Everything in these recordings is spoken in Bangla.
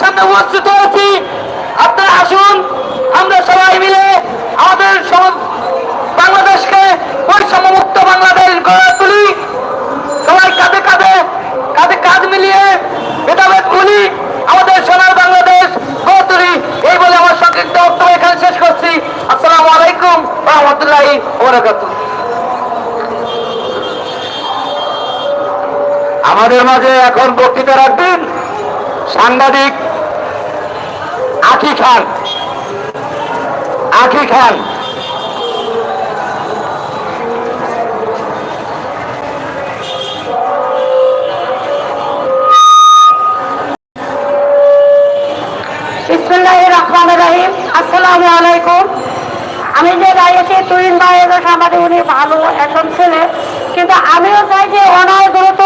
সামনে উপস্থিত হয়েছি। আপনারা আসুন, আমরা সবাই মিলে আমাদের বাংলাদেশকে বৈষম্য মুক্ত বাংলাদেশ গড়ে তুলি। সবাই কাঁধে কাঁধে কাঁধে কাঁধ মিলিয়ে ভেদাভেদ ভুলি আমাদের সোনার বাংলাদেশ গড়ে তুলি। এই বলে আমার সংক্ষিপ্ত বক্তব্য এখানে শেষ করছি। আসসালামু আলাইকুম রহমতুল্লাহি ওবরাকাতুহ। আমাদের মাঝে এখন বক্তৃতা রাখবেন? সাংবাদিক আখি খান। আখি খান। আসসালামু আলাইকুম। আমি যে দাঁড়িয়েছি তুইন সাংবাদিক, উনি ভালো একজন ছেলে। কিন্তু আমিও চাই যে অনায় দ্রুত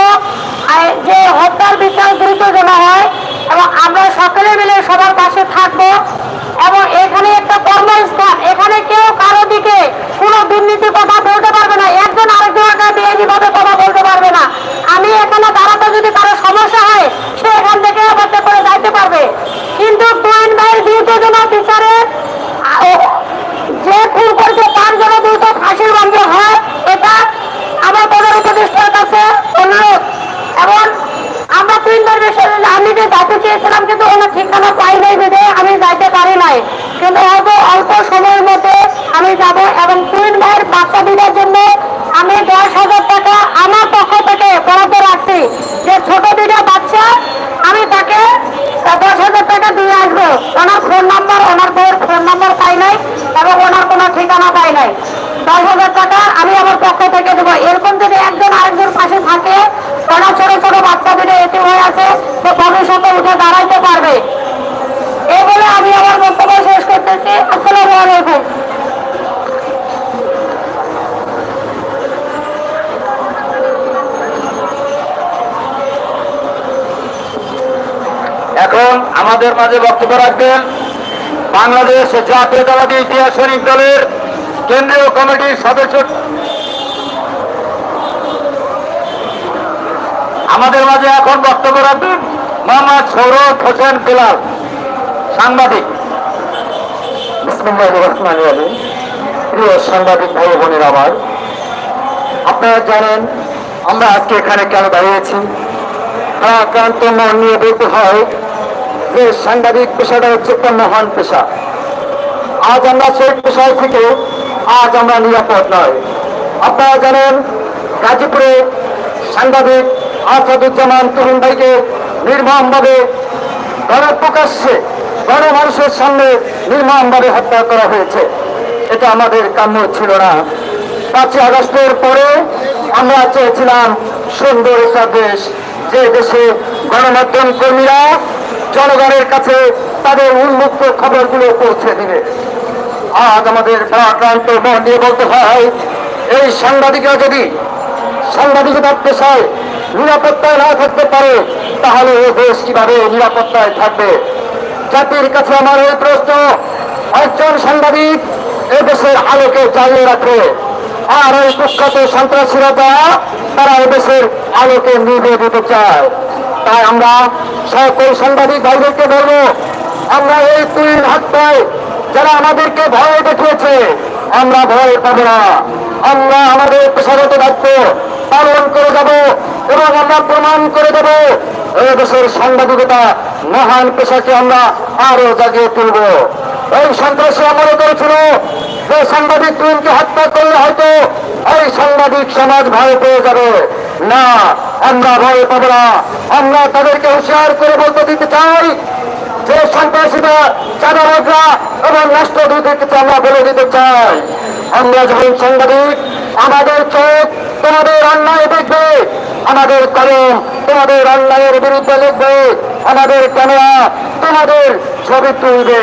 যে হত্যার বিচার দ্রুত যেন হয় এবং আমরা সকলে মিলে সবার পাশে থাকব এবং এখানে একটা কর্মস্থান, এখানে কেউ কারও দিকে কোনো দুর্নীতির কথা বলতে পারবে না, একজন আরেকজনের আরেকজনকে বেআইনিভাবে কথা বলতে পারবে না। আমি এখানে দাঁড়াতে যদি কারও সমস্যা হয়, সে এখান থেকে বাচ্চা করে যাইতে পারবে। কিন্তু তুইন ভাইয়ের বিরুদ্ধে যেন বিচারে তার হয়, এটা আমার উপদেষ্টার কাছে এবং আমরা আমি যে চেয়েছিলাম, কিন্তু কোনো ঠিকানা আমি যাইতে পারি নাই। কিন্তু অল্প অল্প সময়ের মধ্যে আমি যাব এবং তিন ভাইয়ের বাচ্চা দিদার জন্য আমি দশ হাজার টাকা আমার পক্ষ থেকে বরাদ্দ রাখছি যে ছোট দিদা বাচ্চা আমি তাকে দশ হাজার টাকা দিয়ে আসব ওনার ফোন নাম্বার ওনার বউয়ের ফোন নাম্বার পাই নাই এবং ওনার কোনো ঠিকানা পাই নাই দশ হাজার টাকা আমি আমার পক্ষ থেকে দেবো এরকম যদি একজন আরেকজন পাশে থাকে ওনার ছোট ছোট বাচ্চাদের এতে হয়ে আছে তো ভবিষ্যতে উঠে দাঁড়াইতে পারবে এই বলে আমি আমার বক্তব্য শেষ করতেছি আসসালামু আলাইকুম এখন আমাদের মাঝে বক্তব্য রাখবেন। বাংলাদেশ জাতীয়তাবাদী ইতিহাস সৈনিক দলের কেন্দ্রীয় কমিটির সদস্য। আমাদের মাঝে এখন বক্তব্য রাখবেন মোহাম্মদ সৌরভ হোসেন বিলাল, সাংবাদিক। প্রিয় সাংবাদিক ভাই বোনের আমার, আপনারা জানেন আমরা আজকে এখানে কেন দাঁড়িয়েছি? আক্রান্ত মন নিয়ে বলতে হয় যে সাংবাদিক পেশাটা হচ্ছে একটা মহান পেশা। আজ আমরা সেই পেশায় থেকে আজ আমরা নিরাপদ নয়। আপনারা জানেন, গাজীপুরে সাংবাদিক আসাদুজ্জামান তরুণ ভাইকে নির্মমভাবে গণপ্রকাশ্যে গণমানুষের সামনে নির্মমভাবে হত্যা করা হয়েছে। এটা আমাদের কাম্য ছিল না। পাঁচই আগস্টের পরে আমরা চেয়েছিলাম সুন্দর একটা দেশ। যে দেশে গণমাধ্যম কর্মীরা জনগণের কাছে তাদের উন্মুক্ত খবরগুলো পৌঁছে দিবে। আজ আমাদের আক্রান্ত মন বলতে হয়, এই সাংবাদিকরা যদি সাংবাদিকতার পেশায় নিরাপত্তায় না থাকতে পারে, তাহলে এই দেশ কীভাবে নিরাপত্তায় থাকবে? জাতির কাছে আমার এই প্রশ্ন, একজন সাংবাদিক এ দেশের আলোকে জ্বালিয়ে রাখে, আর ওই কুখ্যাত সন্ত্রাসীরা যারা, তারা এদেশের আলোকে নিভে দিতে চায়। তাই আমরা সকল সাংবাদিক ভাইদেরকে বলব, আমরা এই তুই হাত পাই যারা আমাদেরকে ভয় দেখিয়েছে, আমরা ভয় পাবো না। আমরা আমাদের পেশাগত দায়িত্ব পালন করে যাব এবং আমরা প্রমাণ করে দেব এই দেশের সাংবাদিকতা মহান পেশাকে আমরা আরও জাগিয়ে তুলব। এই সন্ত্রাসী মনে করেছিল সাংবাদিক তুলকে হত্যা করলে হয়তো এই সাংবাদিক সমাজ ভয় পেয়ে যাবে। না, আমরা ভয় পাবো না। আমরা তাদেরকে হুঁশিয়ার করে বলতে দিতে চাই যে সন্ত্রাসীরা, চাঁদাবাজরা এবং রাষ্ট্রদূতকে আমরা বলে দিতে চাই। আমরা যখন সাংবাদিক, আমাদের চোখ তোমাদের অন্যায় দেখবে, আমাদের কলম তোমাদের অন্যায়ের বিরুদ্ধে লিখবে, আমাদের ক্যামেরা তোমাদের ছবি তুলবে।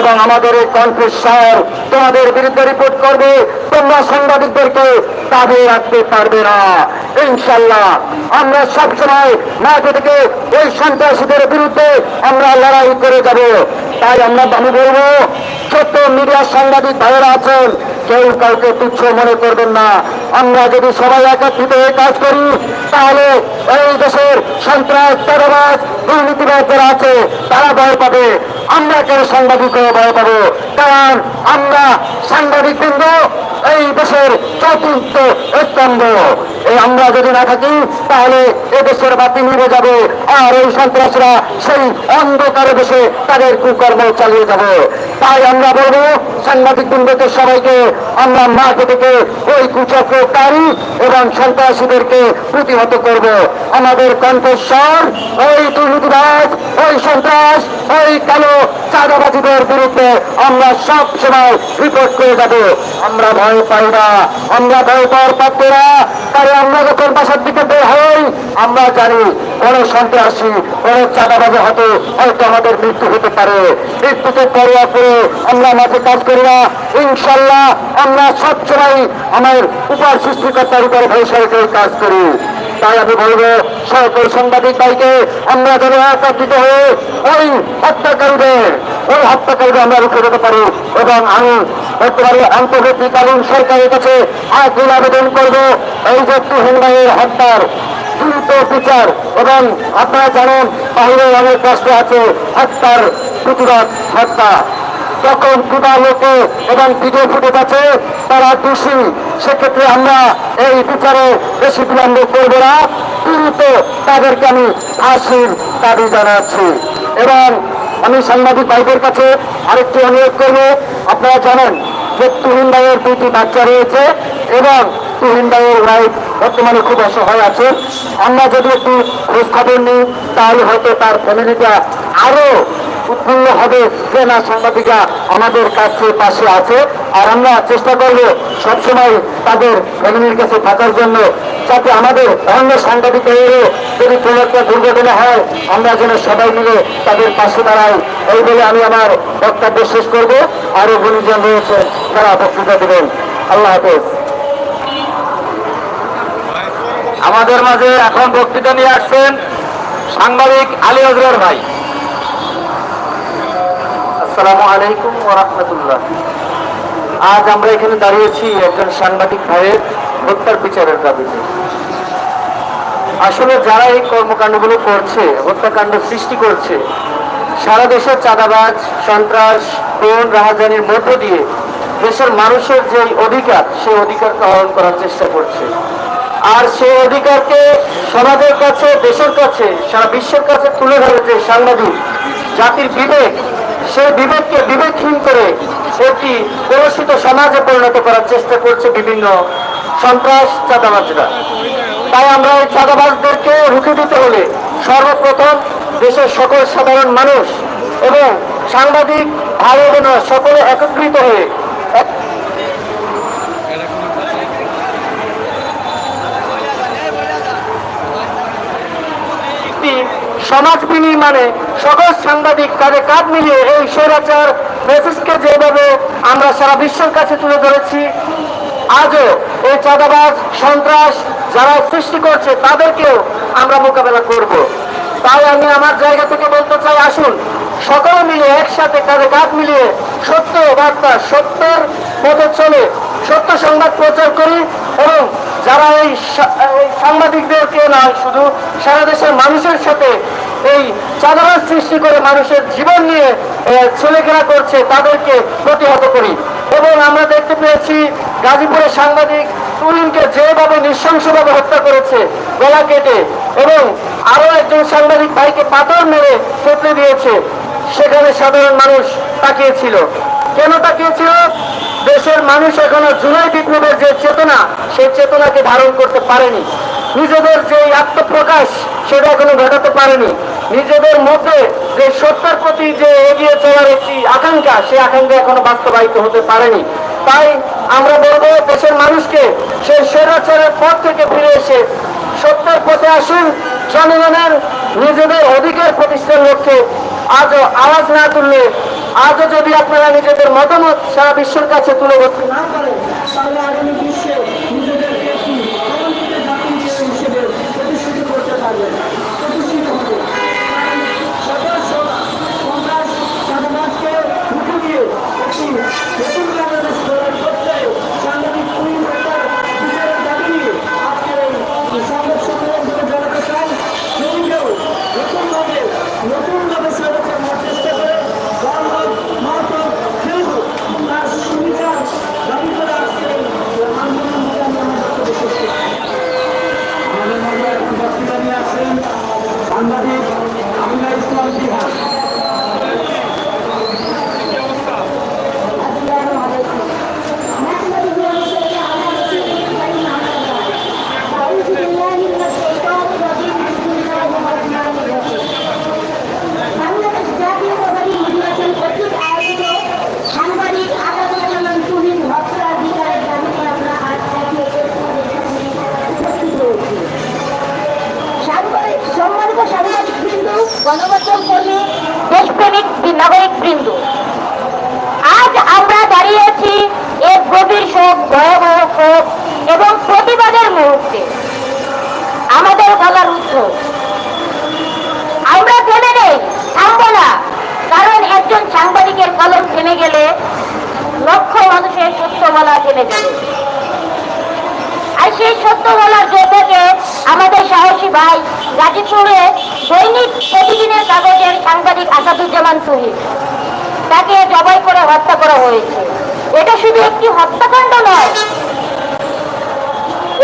এবং আমাদের এই কণ্ঠস্বর তোমাদের বিরুদ্ধে রিপোর্ট করবে, তোমরা সাংবাদিকদেরকে দাবি রাখতে পারবে না। ইনশাল্লাহ আমরা সবসময় মাঠে থেকে ওই সন্ত্রাসীদের বিরুদ্ধে আমরা লড়াই করে যাব। তাই আমরা আমি বলব, ছোট্ট মিডিয়া সাংবাদিক ভাইয়েরা আছেন কেউ কাউকে তুচ্ছ মনে করবেন না। আমরা যদি সবাই একত্রিত হয়ে কাজ করি, তাহলে এই দেশের সন্ত্রাস, চাঁদাবাজ দুর্নীতিবাদ যারা আছে, তারা ভয় পাবে। আমরা কেন সাংবাদিকরা ভয় পাবো? কারণ আমরা সাংবাদিক বৃন্দ এই দেশের চতুর্থ স্তম্ভ। আমরা যদি না থাকি, তাহলে এ দেশের বাতি নিভে যাবে। আর এই সন্ত্রাসরা সেই অন্ধকারে দেশে তাদের কুকর্ম চালিয়ে যাবে। তাই আমরা বলব সাংবাদিক বৃন্দকে সবাইকে, আমরা মাঠ থেকে ওই কুচক্রকারী এবং সন্ত্রাসীদেরকে প্রতিহত করব। আমাদের কণ্ঠস্বর, ওই দুর্নীতিবাজ, ওই সন্ত্রাস, ওই কালো চাঁদাবাজিদের বিরুদ্ধে আমরা সব সময় রিপোর্ট করে যাব। আমরা ভয় পাই না। আমরা ভয় পাওয়ার পাত্র না কারণ আমরা যখন বাসার দিকে বের হই, আমরা জানি কোন সন্ত্রাসী, কোন চাঁদাবাজি হয়তো হয়তো আমাদের মৃত্যু হতে পারে। মৃত্যুকে পরোয়া করে আমরা মাঝে কাজ করি না। ইনশাল্লাহ আমরা সবসময় আমার উপর সৃষ্টিকর্তার উপর ভরসা কাজ করি। তাই আমি বলব, সকল সাংবাদিক ভাইকে, আমরা যেন একত্রিত হয়ে ওই হত্যাকারীদের ওই হত্যাকারীদের আমরা রুখে দিতে পারি। এবং আমি বর্তমানে অন্তর্বর্তীকালীন সরকারের কাছে আগুন আবেদন করব এই তুহিন ভাইয়ের হত্যার দ্রুত বিচার এবং আপনারা জানেন বাইরে অনেক কষ্ট আছে, হত্যার প্রতিবাদ, হত্যা। যখন ক্ষুদা লোকে এবং ভিডিও ফুটেজ আছে, তারা দোষী। সেক্ষেত্রে আমরা এই বিচারে বেশি বিলম্ব করব না। দ্রুত তাদেরকে আমি ফাঁসির দাবি জানাচ্ছি। এবং আমি সাংবাদিক ভাইদের কাছে আরেকটি অনুরোধ করব, আপনারা জানেন যে তুহিন ভাইয়ের দুইটি বাচ্চা রয়েছে এবং তুহিন ভাইয়ের ওয়াইফ বর্তমানে খুব অসহায় আছে। আমরা যদি একটু খোঁজ নিই, তাহলে হয়তো তার ফ্যামিলিটা আরও উৎফুল্ল হবে যে না সাংবাদিকরা আমাদের কাছে পাশে আছে। আর আমরা চেষ্টা করব সবসময় তাদের ফ্যামিলির কাছে থাকার জন্য, যাতে আমাদের অন্য সাংবাদিকেরও যদি কোনো একটা দুর্ঘটনা হয়, আমরা যেন সবাই মিলে তাদের পাশে দাঁড়াই। এই বলে আমি আমার বক্তব্য শেষ করব। আরও গুণীজন রয়েছে, তারা বক্তৃতা দেবেন। আল্লাহ হাফেজ। আমাদের মাঝে এখন বক্তৃতা নিয়ে আসছেন সাংবাদিক আলী আজরার ভাই। আসসালামু আলাইকুম ওয়া রাহমাতুল্লাহ। আজ আমরা এখানে দাঁড়িয়েছি একজন সাংবাদিক ভাইয়ের হত্যার বিচারের দাবিতে। আসলে যারা এই কর্মকাণ্ডগুলো করছে, হত্যাকাণ্ড সৃষ্টি করছে, সারা দেশের চাঁদাবাজ, সন্ত্রাস কোন রাহাজানির মধ্য দিয়ে দেশের মানুষের যে অধিকার, সেই অধিকারকে হরণ করার চেষ্টা করছে। আর সেই অধিকারকে সমাজের কাছে, দেশের কাছে, সারা বিশ্বের কাছে তুলে ধরে যে সাংবাদিক, জাতির বিবেক, সেই বিবেককে বিবেকহীন করে একটি কলুষিত সমাজে পরিণত করার চেষ্টা করছে বিভিন্ন সন্ত্রাস, চাঁদাবাজরা। তাই আমরা এই চাঁদাবাজদেরকে রুখে দিতে হলে সর্বপ্রথম দেশের সকল সাধারণ মানুষ এবং সাংবাদিক ভাই বোনেরা সকলে একত্রিত হয়ে সমাজ বিনির্মাণে সকল সাংবাদিক কাজে কাঁধ মিলিয়ে এই স্বৈরাচার মেসেজকে যেভাবে আমরা সারা বিশ্বের কাছে তুলে ধরেছি আজও এই চাঁদাবাজ, সন্ত্রাস যারা সৃষ্টি করছে, তাদেরকেও আমরা মোকাবেলা করব। তাই আমি আমার জায়গা থেকে বলতে চাই, আসুন, সকলে মিলে একসাথে কাঁধে কাঁধ মিলিয়ে সত্য বার্তা, সত্যের পথে চলে সত্য সংবাদ প্রচার করি এবং যারা এই সাংবাদিকদেরকে নয় শুধু সারা দেশের মানুষের সাথে এই চাঁদাবাজ সৃষ্টি করে মানুষের জীবন নিয়ে ছেলেখেলা করছে, তাদেরকে প্রতিহত করি। এবং আমরা দেখতে পেয়েছি গাজীপুরের সাংবাদিক তুহিনকে যেভাবে নৃশংসভাবে হত্যা করেছে গলা কেটে এবং আরও একজন সাংবাদিক ভাইকে পাথর মেরে থেতলে দিয়েছে, সেখানে সাধারণ মানুষ তাকিয়েছিল। কেন তাকিয়েছিল? দেশের মানুষ এখনও জুলাই বিপ্লবের যে চেতনা, সেই চেতনাকে ধারণ করতে পারেনি। নিজেদের যে আত্মপ্রকাশ, সেটা এখনও ঘটাতে পারেনি। নিজেদের মধ্যে যে সত্যের প্রতি যে এগিয়ে চলার একটি আকাঙ্ক্ষা সেই আকাঙ্ক্ষা এখনও বাস্তবায়িত হতে পারেনি। তাই আমরা বলব, দেশের মানুষকে সেই স্বৈরাচারের পথ থেকে ফিরে এসে সত্যের পথে আসুন। জনগণের নিজেদের অধিকার প্রতিষ্ঠার লক্ষ্যে আজও আওয়াজ না তুললে, আজও যদি আপনারা নিজেদের মতামত সারা বিশ্বের কাছে তুলে ধরতে না পারেন, তাহলে আগামী বিশ্বে নিজেদেরকে একটি অবন্তিত জাতি হিসেবে প্রতিষ্ঠিত করতে পারবেন প্রতিষ্ঠিত হবে সকল সন্ত্রাস চাঁদাবাজকে রুখে দিয়ে একটি নতুন বাংলাদেশ গড়ার করতে সাংবাদিক কুইন হত্যার বিচারের দাবি নিয়ে আজকে এই সংবাদ সম্মেলন থেকে জানাতে চাই কেউ কেউ সম্মানিত সাংবাদিক বৃন্দ গণমাধ্যম কর্মী দেশপ্রেমিক নাগরিক বৃন্দ আজ আমরা দাঁড়িয়েছি এক গভীর শোক ভয়াবহ শোক এবং প্রতিবাদের মুহূর্তে আমাদের বলার উদ্যোগ আমরা থেমে নেই থামবো না কারণ একজন সাংবাদিকের কলম থেমে গেলে লক্ষ মানুষের সত্য বলা থেমে যাবে সেই সত্য বলার যোদ্ধাকে আমাদের সাহসী ভাই গাজীপুরে দৈনিক প্রতিদিনের কাগজের সাংবাদিক আসাদুজ্জামান তুহিন। তাকে জবাই করে হত্যা করা হয়েছে। এটা শুধু একটি হত্যাকাণ্ড নয়,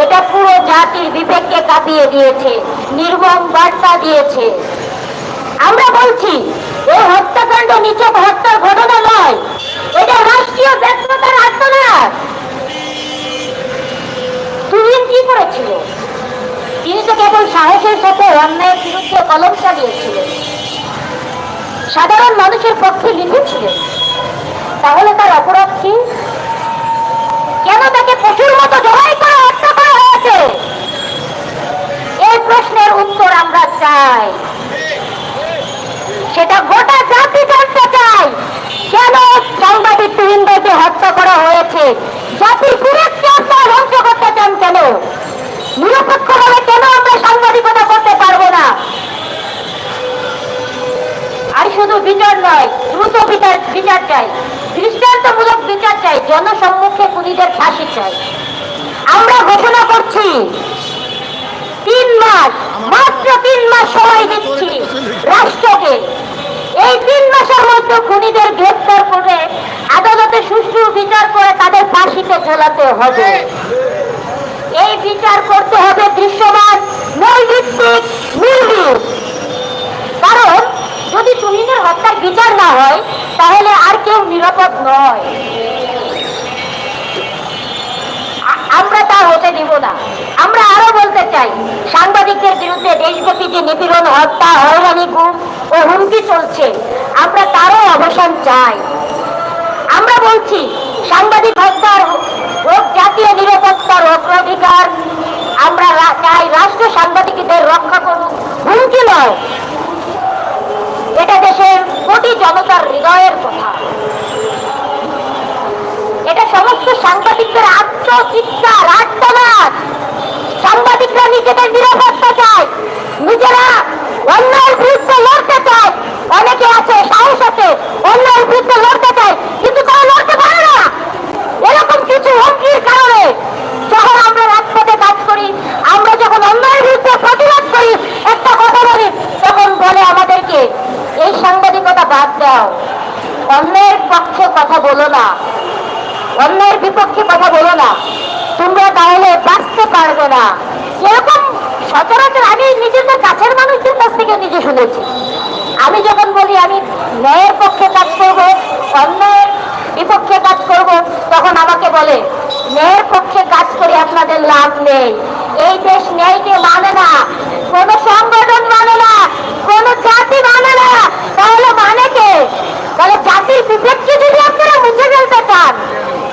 এটা পুরো জাতির বিবেককে কাঁপিয়ে দিয়েছে, নির্মম বার্তা দিয়েছে। আমরা বলছি, এই হত্যাকাণ্ড নিচক হত্যার ঘটনা নয়, এটা রাষ্ট্রীয় ব্যর্থতার আত্মনাথ কি করেছিল? তিনি তো কেবল সাহসের সাথে অন্যায়ের বিরুদ্ধে কলম চালিয়েছিলেন। সাধারণ মানুষের পক্ষে লিখেছিলেন। তাহলে তার অপরাধ কি? কেন তাকে পশুর মতো জবাই করে হত্যা করা হয়েছে? এই প্রশ্নের উত্তর আমরা চাই। সেটা গোটা জাতি জানতে চাই কেন সাংবাদিক হত্যা করা হয়েছে? ধ্বংস চান কেন? নিরপেক্ষভাবে কেন আমরা সাংবাদিকতা করতে পারব না? আর শুধু বিচার নয়, দ্রুত বিচার বিচার চাই। দৃষ্টান্তমূলক বিচার চাই, জনসম্মুখে খুনিদের ফাঁসি চাই। আমরা ঘোষণা করছি, তিন মাস, মাত্র তিন মাস সময় দিচ্ছি রাষ্ট্রকে। এই তিন মাসের মধ্যে খুনিদের গ্রেপ্তার করে আদালতে সুষ্ঠু বিচার করে তাদের ফাঁসিতে ঝোলাতে হবে। এই বিচার করতে হবে দৃশ্যমান নৈভিত্তিক নির্ভীক কারণ, যদি তুহিনের হত্যার বিচার না হয়, তাহলে আর কেউ নিরাপদ নয়। আমরা তা হতে দিব না। আমরা আরও বলতে চাই, সাংবাদিকদের বিরুদ্ধে দেশব্যাপী যে নিপীড়ন, হত্যা, হয়রানি, গুম ও হুমকি চলছে, আমরা তারও অবসান চাই। আমরা বলছি, সাংবাদিক হত্যার হোক জাতীয় নিরাপত্তার অগ্রাধিকার। আমরা চাই রাষ্ট্র সাংবাদিকদের রক্ষা করুক হুমকি নয়? এটা দেশের কোটি জনতার হৃদয়ের কথা। এটা সমস্ত সাংবাদিকদের আত্মচিৎকার আত্মনাদ সাংবাদিকরা নিজেদের নিরাপত্তা চায়, নিজেরা অন্যায়ের বিরুদ্ধে লড়তে চায়। অনেকে আছে, সাহস আছে, অন্যায়ের বিরুদ্ধে লড়তে চায়, কিন্তু তারা লড়তে পারে কিছু হুমকির কারণে যখন আমরা রাজপথে কাজ করি, আমরা যখন অন্যায়ের বিরুদ্ধে প্রতিবাদ করি, একটা কথা বলি, তখন বলে আমাদেরকে, এই সাংবাদিকতা বাদ দাও। অন্যের পক্ষে কথা বলো না। অন্যের বিপক্ষে কথা বলো না। তোমরা তাহলে বাঁচতে পারবে না। এরকম সচরাচর আমি নিজেদের কাছের মানুষদের কাছ থেকে নিজে শুনেছি। আমি যখন বলি, আমি ন্যায়ের পক্ষে কাজ করব, অন্যায়ের বিপক্ষে কাজ করব, তখন আমাকে বলে ন্যায়ের পক্ষে কাজ করে আপনাদের লাভ নেই। এই দেশ ন্যায়কে মানে না। কোন সংগঠন মানে না, কোন জাতি মানে না। তাহলে মানে কে? তাহলে জাতির বিবেককে যদি আপনারা মুছে ফেলতে চান,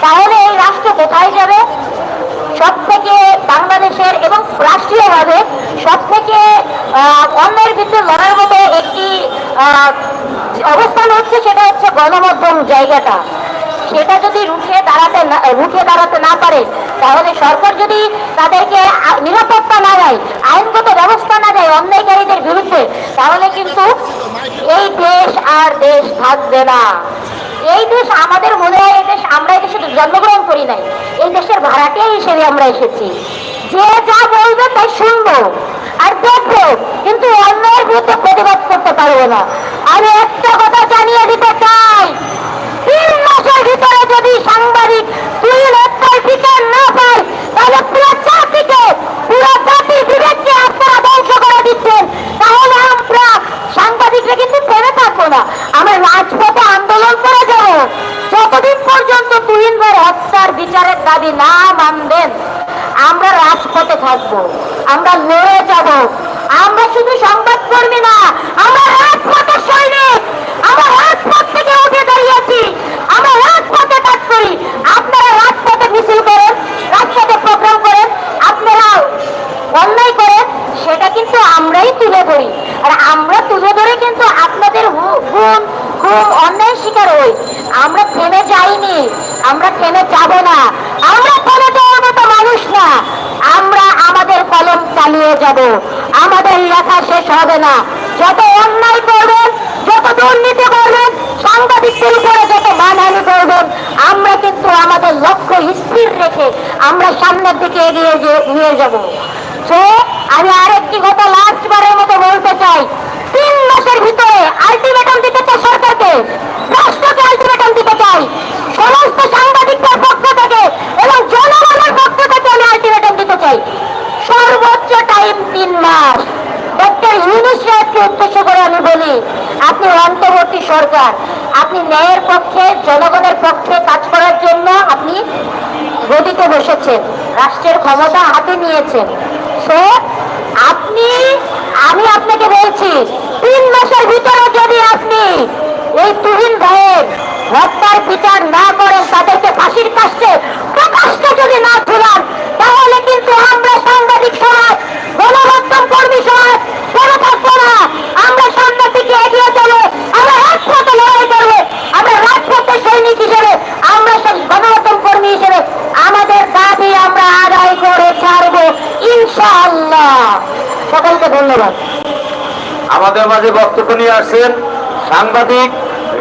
তাহলে এই রাষ্ট্র কোথায় যাবে? সব থেকে বাংলাদেশের এবং রাষ্ট্রীয়ভাবে সব থেকে অন্যের বিরুদ্ধে লড়ার মতো একটি অবস্থান হচ্ছে সেটা হচ্ছে গণমাধ্যম জায়গাটা। সেটা যদি রুখে দাঁড়াতে রুখে দাঁড়াতে না পারে, তাহলে সরকার যদি তাদেরকে নিরাপত্তা না দেয়, আইনগত ব্যবস্থা না দেয় অন্যায়কারীদের বিরুদ্ধে, তাহলে কিন্তু এই দেশ আর দেশ থাকবে না। এই দেশ আমাদের মনে হয় এই দেশ আমরা এই দেশে জন্মগ্রহণ করি নাই, এই দেশের ভাড়াটিয়া হিসেবে আমরা এসেছি। যে যা বলবে তাই শুনব আর দেখব, কিন্তু অন্যায়ের বিরুদ্ধে প্রতিবাদ করতে পারব না। আমি একটা কথা জানিয়ে দিতে চাই তিন যদি সাংবাদিক হত্যার বিচার না পায়, তাহলে পুরো জাতিকে, পুরো জাতির বিবেককে আপনারা ধ্বংস করে দিচ্ছেন। তাহলে আমরা সাংবাদিকরা কিন্তু থেমে থাকব না। আমরা রাজপথে আন্দোলন করে যাব। যতদিন পর্যন্ত তুহিন ভাই হত্যার বিচারের দাবি না মানবেন, আমরা রাজপথে থাকব। আমরা লড়ে যাব। আমরা শুধু সংবাদ কর্মী না, আমরা রাজপথের সৈনিক আমরা রাজপথ থেকে উঠে দাঁড়িয়েছি আমরা রাজপথে কাজ করি আপনারা রাজপথে মিছিল করেন রাজপথে প্রোগ্রাম করেন আপনারা অন্যায় করে, সেটা কিন্তু আমরাই তুলে ধরি। আর আমরা তুলে ধরে কিন্তু আপনাদের গুণ, খুব অন্যায় শিকার হই। আমরা থেমে যাইনি, আমরা থেমে যাব না। আমরা যাওয়ার মতো মানুষ না। আমরা আমাদের কলম চালিয়ে যাব। আমাদের লেখা শেষ হবে না। যত অন্যায় করবেন, যত দুর্নীতি করবেন, সাংবাদিকদের উপরে যত মানহানি করবেন, আমরা কিন্তু আমাদের লক্ষ্য স্থির রেখে আমরা সামনের দিকে এগিয়ে নিয়ে যাব। তো আমি আরেকটি কথা লাস্ট বারের মতো বলতে চাই। তিন মাসের ভিতরে আলটিমেটাম দিতে চাই সরকারকে। রাষ্ট্রকে আলটিমেটাম দিতে চাই। সমস্ত সাংবাদিকদের পক্ষ থেকে এবং জনগণের পক্ষ আমি আলটিমেটাম দিতে চাই। সর্বোচ্চ টাইম তিন মাস। ডক্টর ইউনুস সাহেবকে করে আমি বলি, আপনি অন্তর্বর্তী সরকার। আপনি ন্যায়ের পক্ষে, জনগণের পক্ষে কাজ করার জন্য আপনি গদিতে বসেছেন। রাষ্ট্রের ক্ষমতা হাতে নিয়েছেন। আপনি, আমি আপনাকে বলছি, তিন মাসের ভিতরে যদি আপনি এই তুহিন ভাইয়ের হত্যার বিচার না করেন, তাদেরকে ফাঁসির কাছে প্রকাশকে যদি না তুলান তাহলে কিন্তু আমরা সাংবাদিক সমাজ, গণমাধ্যম কর্মী সমাজ কোনো আমরা সামনের দিকে এগিয়ে যাব আমরা রাজপথে লড়াই করব, আমরা রাজপথের সৈনিক হিসেবে, আমরা সব গণমাধ্যম কর্মী হিসেবে, আমাদের দাবি আমরা আদায় করে ছাড়বো। সকলকে ধন্যবাদ। আমাদের মাঝে বক্তব্য নিয়ে আসছেন সাংবাদিক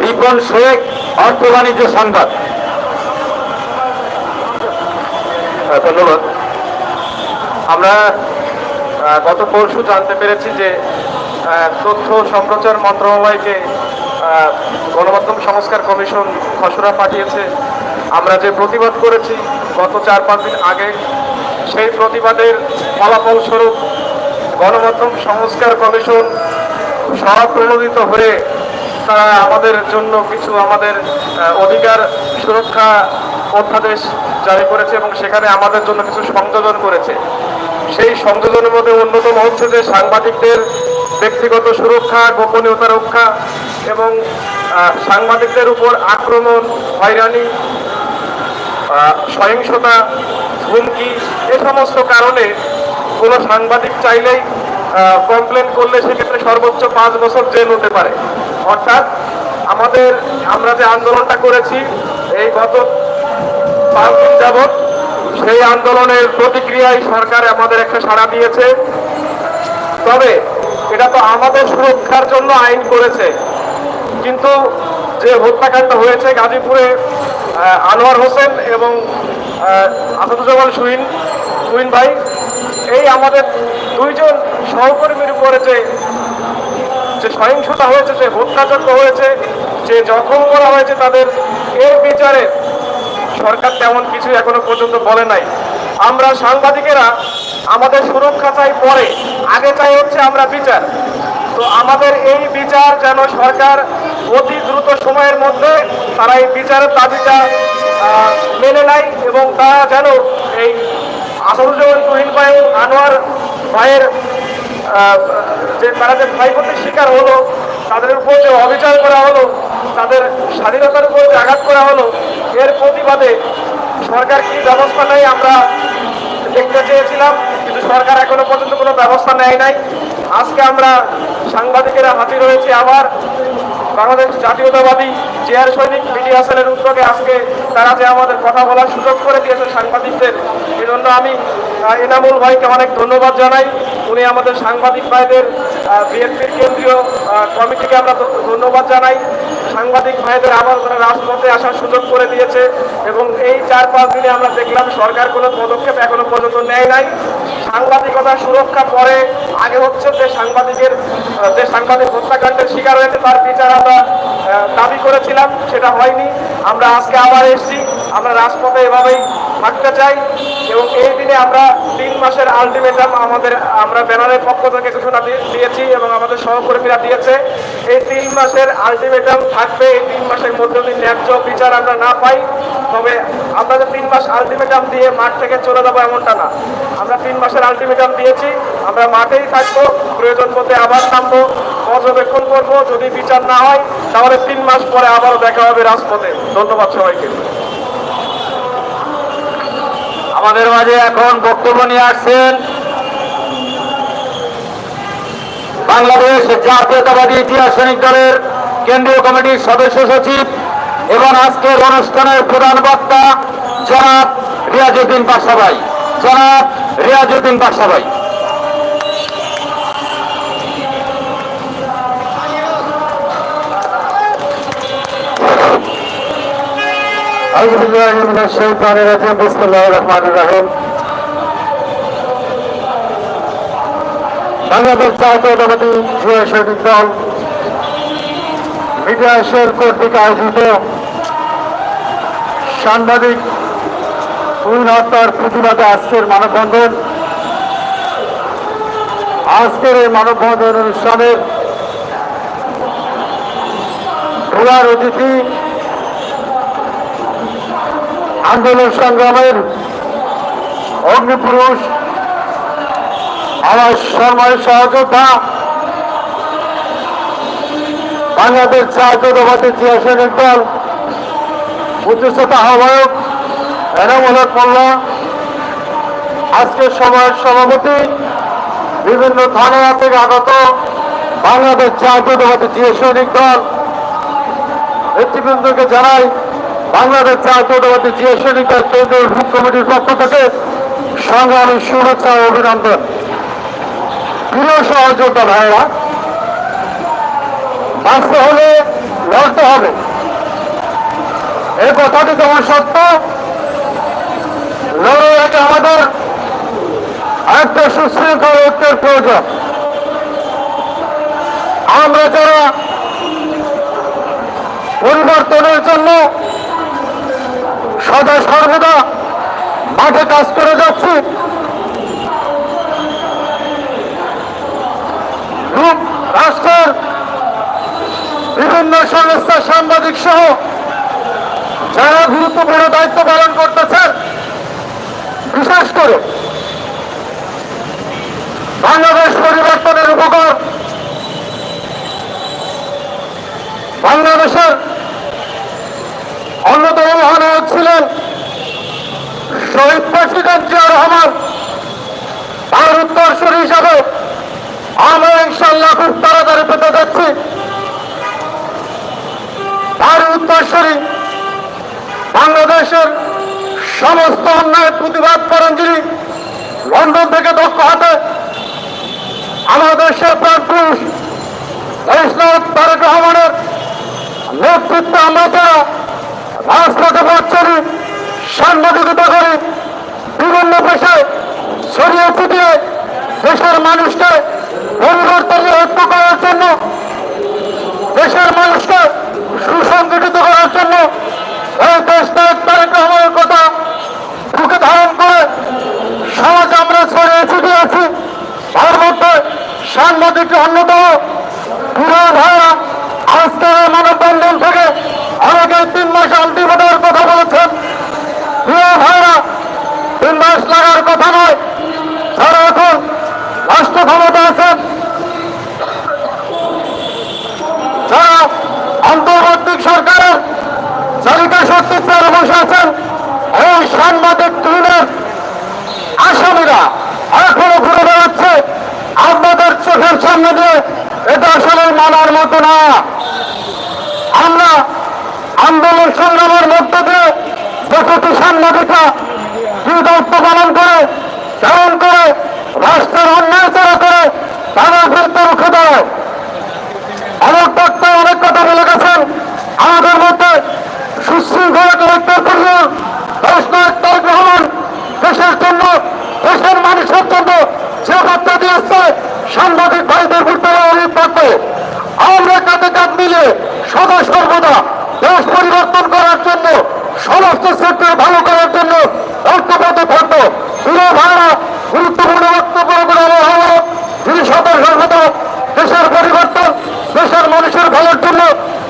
রিপন শেখ অর্থ বাণিজ্য সংবাদ। ধন্যবাদ। আমরা গত পরশু জানতে পেরেছি যে তথ্য সম্প্রচার মন্ত্রণালয়কে গণমাধ্যম সংস্কার কমিশন খসড়া পাঠিয়েছে। আমরা যে প্রতিবাদ করেছি গত চার পাঁচ দিন আগে সেই প্রতিবাদের ফলাফল স্বরূপ গণমাধ্যম সংস্কার কমিশন স্বপ্রণোদিত হয়ে তারা আমাদের জন্য কিছু আমাদের অধিকার সুরক্ষা অধ্যাদেশ জারি করেছে এবং সেখানে আমাদের জন্য কিছু সংযোজন করেছে। সেই সংযোজনের মধ্যে অন্যতম হচ্ছে যে সাংবাদিকদের ব্যক্তিগত সুরক্ষা, গোপনীয়তা রক্ষা এবং সাংবাদিকদের উপর আক্রমণ, হয়রানি সহিংসতা, হুমকি এ সমস্ত কারণে কোনো সাংবাদিক চাইলেই কমপ্লেন করলে সেক্ষেত্রে সর্বোচ্চ পাঁচ বছর জেল হতে পারে। অর্থাৎ আমাদের, আমরা যে আন্দোলনটা করেছি, এই গত পাঁচ দিন যাবৎ সেই আন্দোলনের প্রতিক্রিয়ায় সরকার আমাদের একটা সাড়া দিয়েছে। তবে এটা তো আমাদের সুরক্ষার জন্য আইন করেছে। কিন্তু যে হত্যাকাণ্ড হয়েছে, গাজীপুরে আনোয়ার হোসেন এবং আসাদুজ্জামান সুইন সুইন ভাই এই আমাদের দুইজন সহকর্মীর উপরে যে যে সহিংসতা হয়েছে, যে হত্যাযজ্ঞ হয়েছে, যে জখম করা হয়েছে তাদের, এর বিচারে সরকার তেমন কিছু এখনও পর্যন্ত বলে নাই। আমরা সাংবাদিকেরা আমাদের সুরক্ষা চাই পরে, আগে চাই হচ্ছে আমরা বিচার। তো আমাদের এই বিচার যেন সরকার অতি দ্রুত সময়ের মধ্যে তারা এই বিচারের দাবিটা মেনে নেয় এবং তারা যেন এই আসাদুজ্জামান তুহিন ভাই আনোয়ার ভাইয়ের যে তারা যে ক্ষয়ক্ষতির শিকার হলো, তাদের উপর যে অবিচার করা হলো, তাদের স্বাধীনতার উপর যে আঘাত করা হলো, এর প্রতিবাদে সরকার কি ব্যবস্থা নেয় আমরা দেখতে চেয়েছিলাম, কিন্তু সরকার এখনও পর্যন্ত কোনো ব্যবস্থা নেয় নাই। আজকে আমরা সাংবাদিকেরা হাজির হয়েছে আবার বাংলাদেশ জাতীয়তাবাদী চেয়ার সৈনিক বিডি হাসানের উদ্যোগে আজকে তারা যে আমাদের কথা বলার সুযোগ করে দিয়েছে সাংবাদিকদের, এজন্য আমি এনামুল ভাইকে অনেক ধন্যবাদ জানাই। উনি আমাদের সাংবাদিক ভাইদের বিএনপির কেন্দ্রীয় কমিটিকে আমরা ধন্যবাদ জানাই। সাংবাদিক ভাইদের আবার তারা রাজপথে আসার সুযোগ করে দিয়েছে এবং এই চার পাঁচ দিনে আমরা দেখলাম সরকার কোনো পদক্ষেপ এখনও পর্যন্ত নেয় নাই। সাংবাদিকতার সুরক্ষা পরে আগে হচ্ছে যে সাংবাদিকের যে সাংবাদিক হত্যাকাণ্ডের শিকার হয়েছে তার বিচার আমরা দাবি করেছিলাম, সেটা হয়নি। আমরা আজকে আবার এসেছি, আমরা রাজপথে এভাবেই থাকতে চাই এবং এই দিনে আমরা তিন মাসের আলটিমেটাম আমাদের, আমরা ব্যানারের পক্ষ থেকে ঘোষণা দিয়েছি এবং আমাদের সহকর্মীরা দিয়েছে। এই তিন মাসের আলটিমেটাম থাকবে, এই তিন মাসের মধ্যে যদি ন্যায্য বিচার আমরা না পাই। তবে আমরা যে তিন মাস আলটিমেটাম দিয়ে মাঠ থেকে চলে যাব এমনটা না। আমরা তিন মাসের আলটিমেটাম দিয়েছি, আমরা মাঠেই থাকব, প্রয়োজন মধ্যে আবার নামবো, পর্যবেক্ষণ করব, যদি বিচার না হয়, তাহলে তিন মাস পরে আবারও দেখা হবে রাজপথে। ধন্যবাদ সবাইকে। আমাদের মাঝে এখন বক্তব্য নিয়ে আসছেন বাংলাদেশ জাতীয়তাবাদী ইতিহাস সৈনিক দলের কেন্দ্রীয় কমিটির সদস্য সচিব এবং আজকের অনুষ্ঠানের প্রধান বক্তা জনাব রিয়াজউদ্দিন পাশাভাই জনাব রিয়াজউদ্দিন পাশাভাই বাংলাদেশ কর্তৃক আয়োজিত সাংবাদিক উইন হত্যার প্রতিবাদে আজকের মানববন্ধন। আজকের এই মানববন্ধন অনুষ্ঠানের প্রধান অতিথি আন্দোলন সংগ্রামের অগ্নিপুরুষ, আমার সম্মানের সহযোদ্ধা, বাংলাদেশ জাতীয়তাবাদী জিয়া সৈনিক দল প্রতিষ্ঠাতা আহ্বায়ক এনামুল হক মোল্লা, আজকের সময়ের সভাপতি, বিভিন্ন থানা থেকে আগত বাংলাদেশ জাতীয়তাবাদী জিয়া সৈনিক দল, নেতৃবৃন্দকে জানাই বাংলাদেশ জাতীয়তাবাদী জিয়া সৈনিক দল কেন্দ্রীয় রূপ কমিটির পক্ষ থেকে সংগ্রামী শুভেচ্ছা ও অভিনন্দন। প্রিয় সহযোদ্ধা ভাইরা বাঁচতে হলে লড়তে হবে। এই কথাটি যেমন সত্য লড়াইকে আমাদের একটা সুশৃঙ্খল ঐক্যের প্রয়োজন। আমরা যারা পরিবর্তনের জন্য সদা সর্বদা মাঠে কাজ করে যাচ্ছি। রাষ্ট্রের বিভিন্ন সংস্থা, সাংবাদিক সহ যারা গুরুত্বপূর্ণ দায়িত্ব পালন করতেছেন, বিশেষ করে বাংলাদেশ পরিবর্তনের উপকার বাংলাদেশের অন্যতম মহানায়ক ছিলেন শহীদ প্রেসিডেন্ট জিয়া রহমান। তার উত্তরসূরি হিসাবে আমরা ইনশাল্লাহ খুব তাড়াতাড়ি পেতে যাচ্ছি। তার উত্তরসূরি বাংলাদেশের সমস্ত অন্যায় প্রতিবাদ করেন যিনি লন্ডন থেকে দক্ষ হাতে আমাদের দেশের প্রাণ পুরুষ দেশনাথ তারেক রহমানের নেতৃত্বে আমরা যারা রাজপথে পথ চলি সাংবাদিকতা করি বিভিন্ন পেশায় ছড়িয়ে ছিটিয়ে দেশের মানুষকে পরিবর্তনে ঐক্য করার জন্য, দেশের মানুষকে সুসংগঠিত করার জন্য এই দেশ নায়ক তারেক কথা বুকে ধারণ করে সমাজে আমরা ছড়িয়ে ছিটিয়ে আছি। তার মধ্যে সাংবাদিক অন্যতম, পুরো ভাইয়া আজকের মানববন্ধন থেকে অনেকে তিন মাস আলটিমেটের কথা বলেছেন প্রিয় ভাইরা তিন মাস লাগার কথা নয় যারা এখন রাষ্ট্র ক্ষমতা আছেন যারা অন্তর্বর্তী সরকারের চালিকা শক্তি বসে আছেন, এই সাংবাদিক তৃণের আসামিরা এখনও ঘুরে বেড়াচ্ছে। আপনাদের চোখের সামনে দিয়ে এটা আসলে মানার মতো না। আমরা আন্দোলন সংগ্রামের মধ্য দিয়ে প্রকৃতি সাংবাদিকরা কি দায়িত্ব পালন করে কেমন করে রাষ্ট্রের অন্যায় তারা করে তাদের বিরুদ্ধে রুখে দেয় অনেক অনেক কথা বলে গেছেন। আমাদের মধ্যে সুশৃঙ্খলাকে রক্ষার জন্য দেশের জন্য দেশের মানুষের জন্য যে বার্তা সাংবাদিক ভাইদের আমরা কাঁধে কাঁধ মিলে সদা সর্বদা দেশ পরিবর্তন করার জন্য, সমস্ত সেক্টর ভালো করার জন্য ঐক্যবদ্ধ থাকব। প্রিয় গুরুত্বপূর্ণ বক্তব্য যিনি সদা সর্বদা দেশের পরিবর্তন, দেশের মানুষের ভালোর জন্য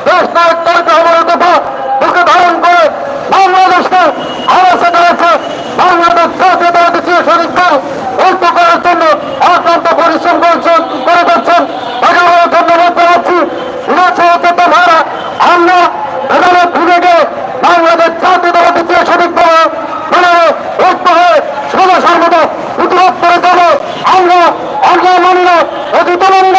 দেশ নায়ক তারেক রহমানের বুকে ধারণ করে বাংলাদেশকে আওয়াজে দাঁড়াচ্ছে বাংলাদেশ জাতীয়তাবাদী জিয়া শরীফ দল ঐক্য করার জন্য অক্লান্ত পরিশ্রম করছেন, করে যাচ্ছেন। তাকে আমরা ধন্যবাদ জানাচ্ছি। সহযোদ্ধা ভাইরা, আমরা এখানে ফিরে গিয়ে বাংলাদেশ জাতীয়তাবাদী জিয়া শরীফ দল মানে ঐক্য হয়ে সদা সর্বদা প্রতিবাদ করে যাব আমরা অন্যায় মানি না তারিখ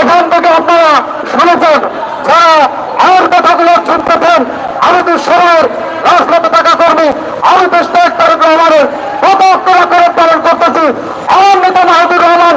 এখান থেকে আপনারা শুনেছেন, যারা আমার কথাগুলো শুনতেছেন আমাদের সবার রাজনীতি টাকা কর্মী আমি দেশ ত্যাগ তারেক রহমানের কত করে পালন করতেছি, আমার নেতা মাহবুর রহমান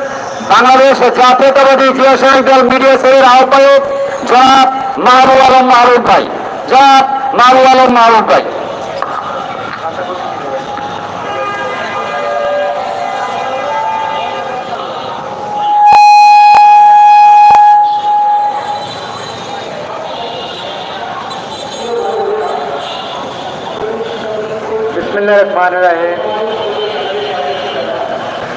বাংলাদেশ জাতীয়তাবাদী জিয়াসাহিক দল মিডিয়া সেলের আহ্বায়ক জনাব মাহবুব আলম মাহবুব ভাই। জনাব মাহবুব আলম মাহবুব ভাই। বিসমিল্লাহ রহমান রাহিম।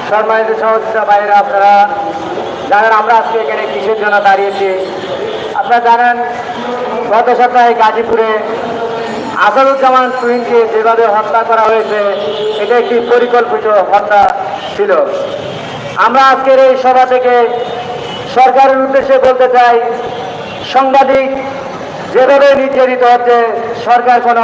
সম্মানিত সহযোগিতা বাইরে আপনারা জানেন আমরা আজকে এখানে কিসের জন্য দাঁড়িয়েছি। আপনারা জানেন, গত সপ্তাহে গাজীপুরে আসাদুজ্জামান তুহিনকে যেভাবে হত্যা করা হয়েছে, এটা একটি পরিকল্পিত হত্যা ছিল। আমরা আজকের এই সভা থেকে সরকারের উদ্দেশ্যে বলতে চাই, সাংবাদিক যেভাবে নির্যাতিত হচ্ছে, সরকার কোনো